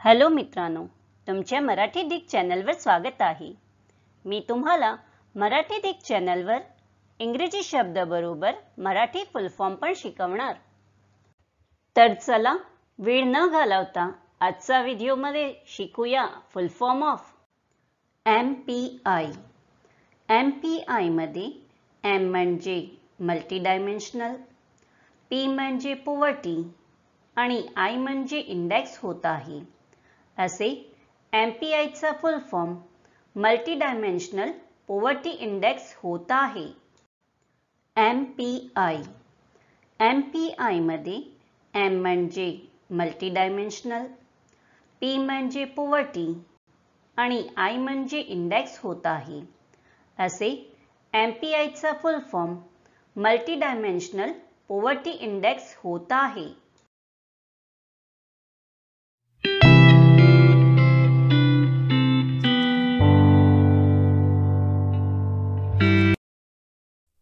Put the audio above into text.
Hello मित्रांनो तुमच्या Marathi Dick चॅनलवर स्वागत आहे. मी तुम्हाला मराठी डिक चॅनलवर इंग्रजी शब्दाबरोबर मराठी फुल फॉर्म पण शिकवणार. तर चला वेळ न घालवता आजचा व्हिडिओमध्ये शिकूया full form of M P I M P आयमध्ये एम म्हणजे मल्टी डायमेन्शनल पी म्हणजे पोवर्टी आणि आय म्हणजे इंडेक्स होत आहे. असे एम पी आयचा full form multidimensional poverty index होत आहे. M P I M P आयमध्ये एम म्हणजे मल्टीडायमेन्शनल पी म्हणजे पोवर्टी आणि आय म्हणजे इंडेक्स होत आहे. असे एम पी आयचा full form multidimensional poverty index होत आहे.